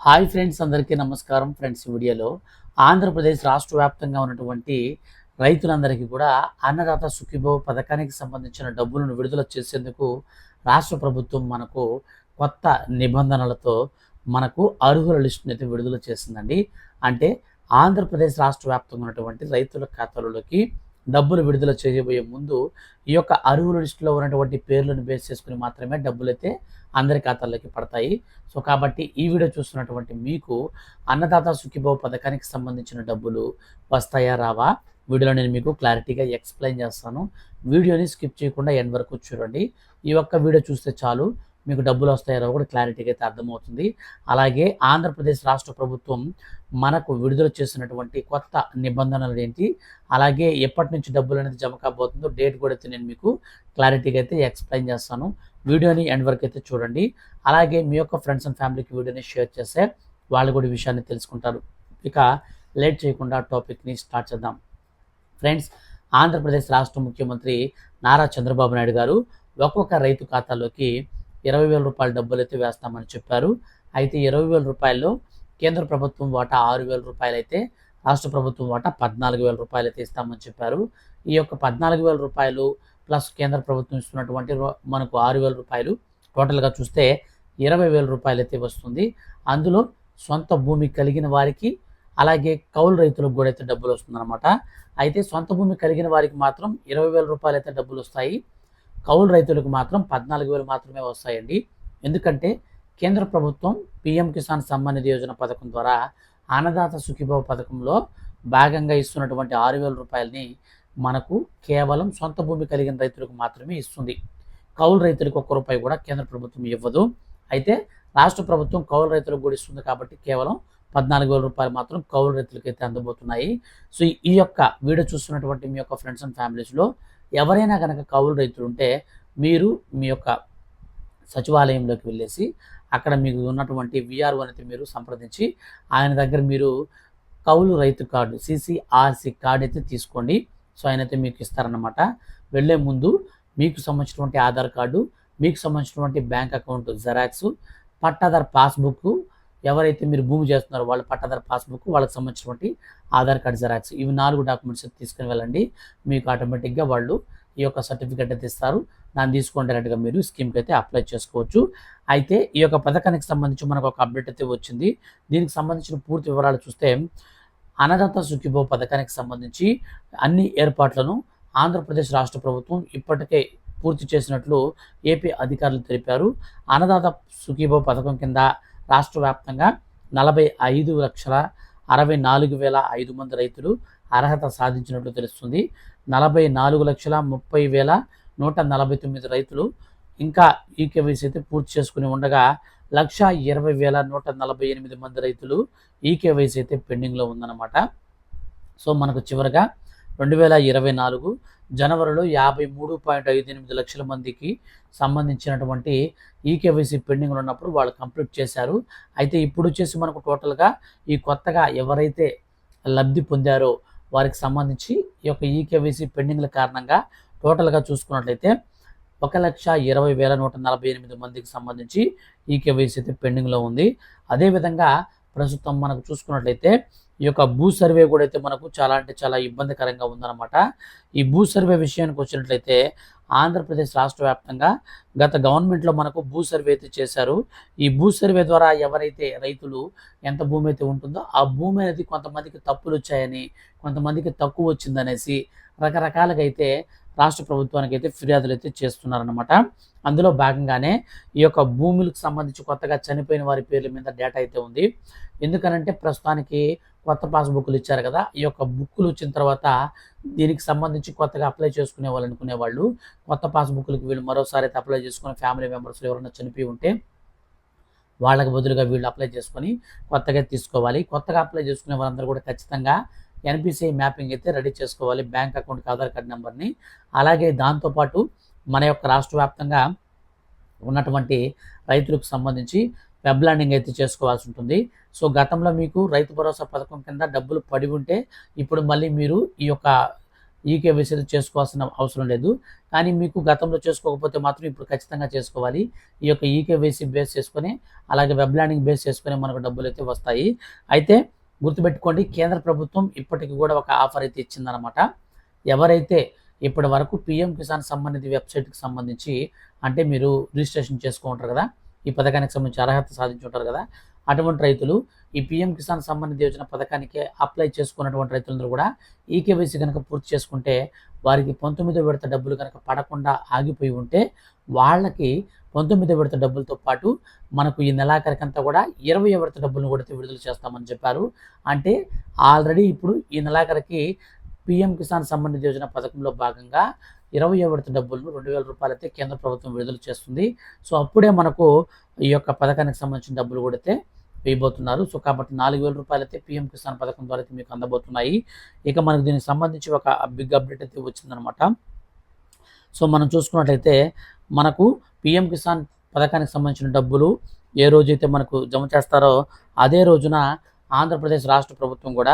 Hi friends అందరికీ నమస్కారం. Friends వీడియోలో ఆంధ్రప్రదేశ్ రాష్ట్ర వ్యాప్తంగా ఉన్నటువంటి రైతులందరికీ కూడా అన్నదాత సుఖీభవ పథకానికి సంబంధించిన డబ్బులను విడుదల చేసేందుకు రాష్ట్ర ప్రభుత్వం మనకు కొత్త నిబంధనలతో మనకు అర్హుల లిస్టును అయితే విడుదల చేసిందండి. అంటే ఆంధ్రప్రదేశ్ రాష్ట్ర వ్యాప్తంగా ఉన్నటువంటి రైతుల ఖాతాలలోకి డబ్బులు విడుదల చేయబోయే ముందు ఈ యొక్క అర్హుల లిస్టులో ఉన్నటువంటి పేర్లను బేస్ చేసుకుని మాత్రమే డబ్బులు అయితే అందరి ఖాతాల్లోకి పడతాయి. సో కాబట్టి ఈ వీడియో చూస్తున్నటువంటి మీకు అన్నదాత సుఖీభావ పథకానికి సంబంధించిన డబ్బులు వస్తాయా రావా? వీడియోలో నేను మీకు క్లారిటీగా ఎక్స్ప్లెయిన్ చేస్తాను. వీడియోని స్కిప్ చేయకుండా ఎండ్ వరకు చూడండి. ఈ ఒక్క వీడియో చూస్తే చాలు. మీకు డబ్బులు వస్తాయో కూడా క్లారిటీగా అయితే అర్థమవుతుంది. అలాగే ఆంధ్రప్రదేశ్ రాష్ట్ర ప్రభుత్వం మనకు విడుదల చేసినటువంటి కొత్త నిబంధనలు ఏంటి? అలాగే ఎప్పటి నుంచి డబ్బులు అనేది జమ కాబోతుందో డేట్ కూడా అయితే నేను మీకు క్లారిటీగా అయితే ఎక్స్ప్లెయిన్ చేస్తాను. వీడియోని ఎండ్ వరకు అయితే చూడండి. అలాగే మీ యొక్క ఫ్రెండ్స్ అండ్ ఫ్యామిలీకి వీడియోని షేర్ చేస్తే వాళ్ళు కూడా విషయాన్ని తెలుసుకుంటారు. ఇక లేట్ చేయకుండా టాపిక్ని స్టార్ట్ చేద్దాం. ఫ్రెండ్స్ ఆంధ్రప్రదేశ్ రాష్ట్ర ముఖ్యమంత్రి నారా చంద్రబాబు నాయుడు గారు ఒక్కొక్క రైతు ఖాతాలోకి ఇరవై వేల రూపాయల డబ్బులు అయితే వేస్తామని చెప్పారు. అయితే ఇరవై వేల రూపాయల్లో కేంద్ర ప్రభుత్వం వాటా ఆరు వేల రూపాయలు అయితే రాష్ట్ర ప్రభుత్వం వాటా పద్నాలుగు వేల రూపాయలు అయితే ఇస్తామని చెప్పారు. ఈ యొక్క పద్నాలుగు వేల రూపాయలు ప్లస్ కేంద్ర ప్రభుత్వం ఇస్తున్నటువంటి రూ- మనకు ఆరు వేల రూపాయలు టోటల్గా చూస్తే ఇరవై వేల రూపాయలు అయితే వస్తుంది. అందులో సొంత భూమి కలిగిన వారికి అలాగే కౌలు రైతులకు కూడా అయితే డబ్బులు వస్తుందన్నమాట. అయితే సొంత భూమి కలిగిన వారికి మాత్రం ఇరవై వేల రూపాయలు అయితే డబ్బులు వస్తాయి. కౌలు రైతులకు మాత్రం పద్నాలుగు వేలు మాత్రమే వస్తాయండి. ఎందుకంటే కేంద్ర ప్రభుత్వం పిఎం కిసాన్ సమ్మాన్ నిధి యోజన పథకం ద్వారా అన్నదాత సుఖీభావ పథకంలో భాగంగా ఇస్తున్నటువంటి ఆరు వేల రూపాయలని మనకు కేవలం సొంత భూమి కలిగిన రైతులకు మాత్రమే ఇస్తుంది. కౌలు రైతులకు ఒక్క రూపాయి కూడా కేంద్ర ప్రభుత్వం ఇవ్వదు. అయితే రాష్ట్ర ప్రభుత్వం కౌలు రైతులకు కూడా ఇస్తుంది కాబట్టి కేవలం పద్నాలుగు వేల రూపాయలు మాత్రం కౌలు రైతులకైతే అందబోతున్నాయి. సో ఈ యొక్క వీడియో చూస్తున్నటువంటి మీ యొక్క ఫ్రెండ్స్ అండ్ ఫ్యామిలీస్లో ఎవరైనా కనుక కౌలు రైతులు ఉంటే మీరు మీ యొక్క సచివాలయంలోకి వెళ్ళేసి అక్కడ మీకు ఉన్నటువంటి విఆర్ఓ అయితే మీరు సంప్రదించి ఆయన దగ్గర మీరు కౌలు రైతు కార్డు సిసిఆర్సి కార్డు అయితే తీసుకోండి. సో ఆయన అయితే మీకు ఇస్తారన్నమాట. వెళ్ళే ముందు మీకు సంబంధించినటువంటి ఆధార్ కార్డు మీకు సంబంధించినటువంటి బ్యాంక్ అకౌంట్ జెరాక్స్ పట్టాదార్ పాస్బుక్ ఎవరైతే మీరు భూమి చేస్తున్నారో వాళ్ళ పట్టాదార్ పాస్బుక్ వాళ్ళకి సంబంధించినటువంటి ఆధార్ కార్డ్ జెరాక్స్ ఇవి నాలుగు డాక్యుమెంట్స్ తీసుకుని వెళ్ళండి. మీకు ఆటోమేటిక్గా వాళ్ళు ఈ యొక్క సర్టిఫికెట్ అయితే ఇస్తారు. దాన్ని తీసుకొని డైరెక్ట్గా మీరు. స్కీమ్కి అయితే అప్లై చేసుకోవచ్చు. అయితే ఈ యొక్క పథకానికి సంబంధించి మనకు ఒక అప్డేట్ అయితే వచ్చింది. దీనికి సంబంధించిన పూర్తి వివరాలు చూస్తే అన్నదాత సుఖిభో పథకానికి సంబంధించి అన్ని ఏర్పాట్లను ఆంధ్రప్రదేశ్ రాష్ట్ర ప్రభుత్వం ఇప్పటికే పూర్తి చేసినట్లు ఏపీ అధికారులు తెలిపారు. అన్నదాత సుఖీభో పథకం కింద రాష్ట్ర వ్యాప్తంగా నలభై ఐదు లక్షల అరవై నాలుగు వేల ఐదు మంది రైతులు అర్హత సాధించినట్లు తెలుస్తుంది. నలభై నాలుగు లక్షల ముప్పై వేల నూట నలభై తొమ్మిది రైతులు ఇంకా ఈకేవైసీ అయితే పూర్తి చేసుకుని ఉండగా లక్ష ఇరవై వేల నూట నలభై ఎనిమిది మంది రైతులు ఈకేవైసీ అయితే పెండింగ్లో ఉందన్నమాట. సో మనకు చివరగా రెండు వేల ఇరవై నాలుగు జనవరిలో యాభై మూడు పాయింట్ ఐదు ఎనిమిది లక్షల మందికి సంబంధించినటువంటి ఈకేవైసీ పెండింగ్లో ఉన్నప్పుడు వాళ్ళు కంప్లీట్ చేశారు. అయితే ఇప్పుడు వచ్చేసి మనకు టోటల్గా ఈ కొత్తగా ఎవరైతే లబ్ధి పొందారో వారికి సంబంధించి ఈ యొక్క ఈకేవైసీ పెండింగ్ల కారణంగా టోటల్గా చూసుకున్నట్లయితే ఒక లక్ష ఇరవై వేల నూట నలభై ఎనిమిది మందికి సంబంధించి ఈకేవైసీ అయితే పెండింగ్లో ఉంది. అదేవిధంగా ప్రస్తుతం మనకు చూసుకున్నట్లయితే ఈ యొక్క భూ సర్వే కూడా అయితే మనకు చాలా అంటే చాలా ఇబ్బందికరంగా ఉందన్నమాట. ఈ భూ సర్వే విషయానికి వచ్చినట్లయితే ఆంధ్రప్రదేశ్ రాష్ట్ర వ్యాప్తంగా గత గవర్నమెంట్లో మనకు భూ సర్వే అయితే చేశారు. ఈ భూ సర్వే ద్వారా ఎవరైతే రైతులు ఎంత భూమి అయితే ఉంటుందో ఆ భూమి అనేది కొంతమందికి తప్పులు వచ్చాయని కొంతమందికి తక్కువ వచ్చిందనేసి రకరకాలుగా అయితే రాష్ట్ర ప్రభుత్వానికి అయితే ఫిర్యాదులు అయితే చేస్తున్నారనమాట అందులో భాగంగానే ఈ యొక్క భూములకు సంబంధించి కొత్తగా చనిపోయిన వారి పేర్ల మీద డేటా అయితే ఉంది. ఎందుకనంటే ప్రస్తుతానికి కొత్త పాస్బుక్లు ఇచ్చారు కదా ఈ యొక్క బుక్కులు వచ్చిన తర్వాత దీనికి సంబంధించి కొత్తగా అప్లై చేసుకునే వాళ్ళు అనుకునే వాళ్ళు కొత్త పాస్బుక్లకు వీళ్ళు మరోసారి అయితే అప్లై చేసుకుని ఫ్యామిలీ మెంబర్స్ ఎవరైనా చనిపోయి ఉంటే వాళ్ళకి బదులుగా వీళ్ళు అప్లై చేసుకొని కొత్తగా తీసుకోవాలి. కొత్తగా అప్లై చేసుకునే వాళ్ళందరూ కూడా ఖచ్చితంగా ఎన్పిసిఐ మ్యాపింగ్ అయితే రెడీ చేసుకోవాలి. బ్యాంక్ అకౌంట్కి ఆధార్ కార్డ్ నెంబర్ని. అలాగే దాంతోపాటు మన యొక్క రాష్ట్ర వ్యాప్తంగా ఉన్నటువంటి రైతులకు సంబంధించి వెబ్ ల్యాండింగ్ అయితే చేసుకోవాల్సి ఉంటుంది. సో గతంలో మీకు రైతు భరోసా పథకం కింద డబ్బులు పడి ఉంటే ఇప్పుడు మళ్ళీ మీరు ఈ యొక్క ఈకేవైసీ చేసుకోవాల్సిన అవసరం లేదు. కానీ మీకు గతంలో చేసుకోకపోతే మాత్రం ఇప్పుడు ఖచ్చితంగా చేసుకోవాలి. ఈ యొక్క ఈకేవైసీ బేస్ చేసుకొని అలాగే వెబ్ ల్యాండింగ్ బేస్ చేసుకొని మనకు డబ్బులు అయితే వస్తాయి. అయితే గుర్తుపెట్టుకోండి కేంద్ర ప్రభుత్వం ఇప్పటికి కూడా ఒక ఆఫర్ అయితే ఇచ్చిందనమాట ఎవరైతే ఇప్పటి వరకు పిఎం కిసాన్ సంబంధిత వెబ్సైట్కి సంబంధించి అంటే మీరు రిజిస్ట్రేషన్ చేసుకుంటారు కదా ఈ పథకానికి సంబంధించి అర్హత సాధించి ఉంటారు కదా అటువంటి రైతులు ఈ పిఎం కిసాన్ సంబంధిత యోజన పథకానికి అప్లై చేసుకున్నటువంటి రైతులందరూ కూడా ఈకేవైసీ కనుక పూర్తి చేసుకుంటే వారికి పంతొమ్మిదో విడత డబ్బులు కనుక పడకుండా ఆగిపోయి ఉంటే వాళ్ళకి పంతొమ్మిదో విడత డబ్బులతో పాటు మనకు ఈ నెలాఖరికంతా కూడా ఇరవై విడత డబ్బులను కూడా విడుదల చేస్తామని చెప్పారు. అంటే ఆల్రెడీ ఇప్పుడు ఈ నెలాఖరికి పిఎం కిసాన్ సంబంధిత యోజన పథకంలో భాగంగా ఇరవై విడత డబ్బులను రెండు వేల రూపాయలు అయితే కేంద్ర ప్రభుత్వం విడుదల చేస్తుంది. సో అప్పుడే మనకు ఈ యొక్క పథకానికి సంబంధించిన డబ్బులు కూడా అయితే వేయబోతున్నారు. సో కాబట్టి నాలుగు వేల రూపాయలు అయితే పిఎం కిసాన్ పథకం ద్వారా అయితే మీకు అందబోతున్నాయి. ఇక మనకు దీనికి సంబంధించి ఒక బిగ్ అప్డేట్ అయితే వచ్చిందనమాట సో మనం చూసుకున్నట్లయితే మనకు పిఎం కిసాన్ పథకానికి సంబంధించిన డబ్బులు ఏ రోజైతే మనకు జమ చేస్తారో అదే రోజున ఆంధ్రప్రదేశ్ రాష్ట్ర ప్రభుత్వం కూడా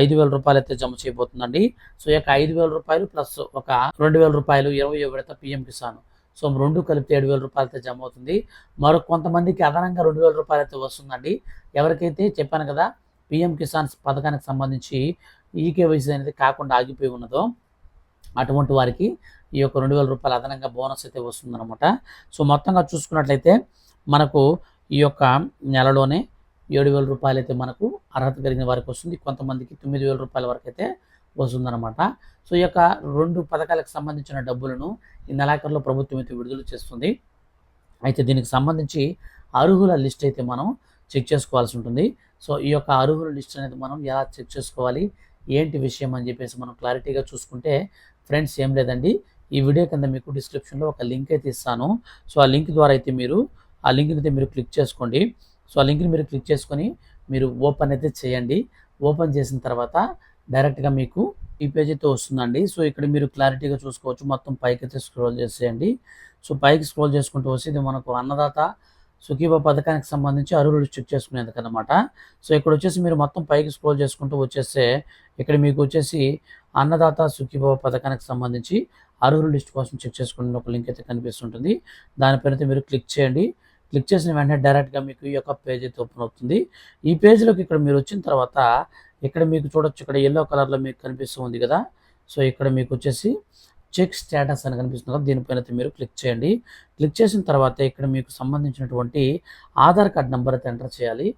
ఐదు వేల రూపాయలు అయితే జమ చేయబోతుందండి. సో ఈ యొక్క ఐదు వేల రూపాయలు ప్లస్ ఒక రెండు వేల రూపాయలు ఇరవై విడత పిఎం కిసాన్. సో రెండు కలిపితే ఏడు వేల రూపాయలు అయితే జమ అవుతుంది. మరో కొంతమందికి అదనంగా రెండు వేల రూపాయలు అయితే వస్తుందండి. ఎవరికైతే చెప్పాను కదా పిఎం కిసాన్ పథకానికి సంబంధించి ఈకేవైసీ అనేది కాకుండా ఆగిపోయి ఉన్నదో అటువంటి వారికి ఈ యొక్క రెండు వేల రూపాయలు అదనంగా బోనస్ అయితే వస్తుందన్నమాట. సో మొత్తంగా చూసుకున్నట్లయితే మనకు ఈ యొక్క నెలలోనే ఏడు వేల రూపాయలు అయితే మనకు అర్హత కలిగిన వారికి వస్తుంది. కొంతమందికి తొమ్మిది వేల రూపాయల వరకు అయితే వస్తుందన్నమాట. సో ఈ యొక్క రెండు పథకాలకు సంబంధించిన డబ్బులను ఈ నెలాఖరులో ప్రభుత్వం అయితే విడుదల చేస్తుంది. అయితే దీనికి సంబంధించి అర్హుల లిస్ట్ అయితే మనం చెక్ చేసుకోవాల్సి ఉంటుంది. సో ఈ యొక్క అర్హుల లిస్ట్ అనేది మనం ఎలా చెక్ చేసుకోవాలి? ఏంటి విషయం అని చెప్పేసి మనం క్లారిటీగా చూసుకుంటే ఫ్రెండ్స్ ఏం లేదండి. ఈ వీడియో కింద మీకు డిస్క్రిప్షన్లో ఒక లింక్ అయితే ఇస్తాను. సో ఆ లింక్ ద్వారా అయితే మీరు ఆ లింక్ని అయితే మీరు క్లిక్ చేసుకోండి. సో ఆ లింక్ని మీరు క్లిక్ చేసుకొని మీరు ఓపెన్ అయితే చేయండి. ఓపెన్ చేసిన తర్వాత డైరెక్ట్గా మీకు ఈ పేజ్ అయితే వస్తుందండి. సో ఇక్కడ మీరు క్లారిటీగా చూసుకోవచ్చు. మొత్తం పైకి అయితే స్క్రోల్ చేసేయండి. సో పైకి స్క్రోల్ చేసుకుంటూ వస్తే ఇది మనకు అన్నదాత సుఖీబా పథకానికి సంబంధించి అర్హులు చెక్ చేసుకునేందుకు అనమాట సో ఇక్కడ వచ్చేసి మీరు మొత్తం పైకి స్క్రోల్ చేసుకుంటూ వచ్చేస్తే ఇక్కడ మీకు వచ్చేసి అన్నదాత సుఖీభవ పథకానికి సంబంధించి అర్హుల లిస్ట్ కోసం చెక్ చేసుకునే ఒక లింక్ అయితే కనిపిస్తుంటుంది. దానిపైన అయితే మీరు క్లిక్ చేయండి. క్లిక్ చేసిన వెంటనే డైరెక్ట్గా మీకు ఈ యొక్క పేజ్ అయితే ఓపెన్ అవుతుంది. ఈ పేజ్లోకి ఇక్కడ మీరు వచ్చిన తర్వాత ఇక్కడ మీకు చూడొచ్చు ఇక్కడ ఎల్లో కలర్లో మీకు కనిపిస్తూ ఉంది కదా. సో ఇక్కడ మీకు వచ్చేసి చెక్ స్టేటస్ అని కనిపిస్తుంది కదా. దీనిపైన అయితే మీరు క్లిక్ చేయండి. క్లిక్ చేసిన తర్వాత ఇక్కడ మీకు సంబంధించినటువంటి ఆధార్ కార్డ్ నెంబర్ అయితే ఎంటర్ చేయాలి.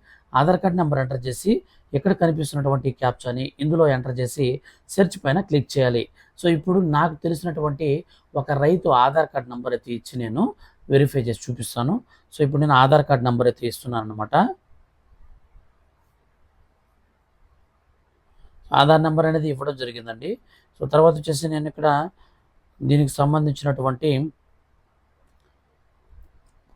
ఆధార్ కార్డ్ నెంబర్ ఎంటర్ చేసి ఇక్కడ కనిపిస్తున్నటువంటి క్యాప్చాని ఇందులో ఎంటర్ చేసి సెర్చ్ పైన క్లిక్ చేయాలి. సో ఇప్పుడు నాకు తెలిసినటువంటి ఒక రైతు ఆధార్ కార్డ్ నెంబర్ అయితే ఇచ్చి నేను వెరిఫై చేసి చూపిస్తాను. సో ఇప్పుడు నేను ఆధార్ కార్డ్ నెంబర్ అయితే ఇస్తున్నాను అనమాట ఆధార్ నెంబర్ అనేది ఇవ్వడం జరిగిందండి. సో తర్వాత వచ్చేసి నేను ఇక్కడ దీనికి సంబంధించినటువంటి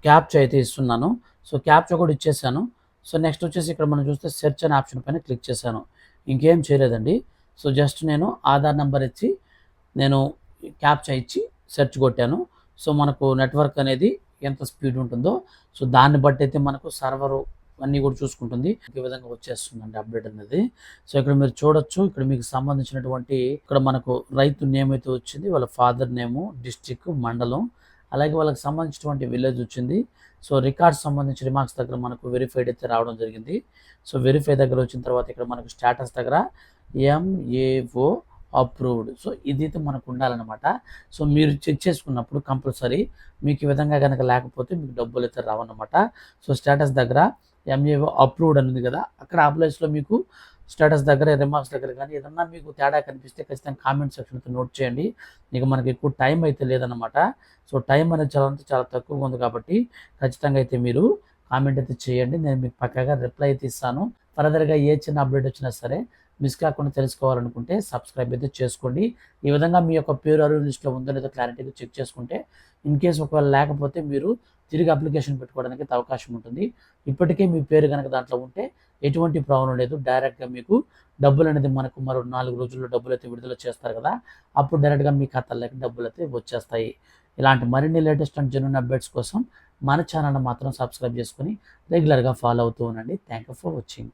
క్యాప్చ అయితే ఇస్తున్నాను. సో క్యాప్చ కూడా ఇచ్చేసాను. సో నెక్స్ట్ వచ్చేసి ఇక్కడ మనం చూస్తే సెర్చ్ అనే ఆప్షన్ పైన క్లిక్ చేశాను. ఇంకేం చేయలేదండి. సో జస్ట్ నేను ఆధార్ నెంబర్ ఇచ్చి నేను క్యాప్చా ఇచ్చి సెర్చ్ కొట్టాను. సో మనకు నెట్వర్క్ అనేది ఎంత స్పీడ్ ఉంటుందో సో దాన్ని బట్టి అయితే మనకు సర్వరు అన్నీ కూడా చూసుకుంటుంది. ఈ విధంగా వచ్చేస్తుందండి అప్డేట్ అనేది. సో ఇక్కడ మీరు చూడొచ్చు ఇక్కడ మీకు సంబంధించినటువంటి ఇక్కడ మనకు రైతు నేమ్ అయితే వచ్చింది వాళ్ళ ఫాదర్ నేము డిస్టిక్ మండలం అలాగే వాళ్ళకి సంబంధించినటువంటి విలేజ్ వచ్చింది. సో రికార్డ్స్ సంబంధించి రిమార్క్స్ దగ్గర మనకు వెరిఫైడ్ అయితే రావడం జరిగింది. సో వెరిఫై దగ్గర వచ్చిన తర్వాత ఇక్కడ మనకు స్టేటస్ దగ్గర ఎంఏఓ అప్రూవ్డ్ సో ఇదైతే మనకు ఉండాలన్నమాట. సో మీరు చెక్ చేసుకున్నప్పుడు కంపల్సరీ మీకు ఈ విధంగా కనుక లేకపోతే మీకు డబ్బులు అయితే రావన్నమాట. సో స్టేటస్ దగ్గర ఎంఏఓ అప్రూవ్డ్ అని ఉంది కదా అక్కడ అప్లైస్లో మీకు స్టేటస్ దగ్గర రిమార్క్స్ దగ్గర కానీ ఏదన్నా మీకు తేడా కనిపిస్తే ఖచ్చితంగా కామెంట్ సెక్షన్తో నోట్ చేయండి. ఇక మనకి ఎక్కువ టైం అయితే లేదన్నమాట. సో టైం అనేది చాలా చాలా తక్కువగా ఉంది కాబట్టి ఖచ్చితంగా అయితే మీరు కామెంట్ అయితే చేయండి. నేను మీకు పక్కగా రిప్లై అయితే ఇస్తాను. ఫర్దర్గా ఏ చిన్న అప్డేట్ వచ్చినా సరే మిస్ కాకుండా తెలుసుకోవాలనుకుంటే సబ్స్క్రైబ్ అయితే చేసుకోండి. ఈ విధంగా మీ యొక్క పేరు అరువు లిస్ట్లో ఉందో లేదో క్లారిటీగా చెక్ చేసుకుంటే ఇన్ కేస్ ఒకవేళ లేకపోతే మీరు తిరిగి అప్లికేషన్ పెట్టుకోవడానికి అవకాశం ఉంటుంది. ఇప్పటికే మీ పేరు కనుక దాంట్లో ఉంటే ఎటువంటి ప్రాబ్లం లేదు. డైరెక్ట్గా మీకు డబ్బులు అనేది మనకు మరో నాలుగు రోజుల్లో డబ్బులు అయితే విడుదల చేస్తారు కదా. అప్పుడు డైరెక్ట్గా మీ ఖాతాలోకి డబ్బులు అయితే వచ్చేస్తాయి. ఇలాంటి మరిన్ని లేటెస్ట్ అండ్ జెన్యున్ అప్డేట్స్ కోసం మన ఛానల్ మాత్రం సబ్స్క్రైబ్ చేసుకొని రెగ్యులర్గా ఫాలో అవుతూ ఉండండి. Thank you for watching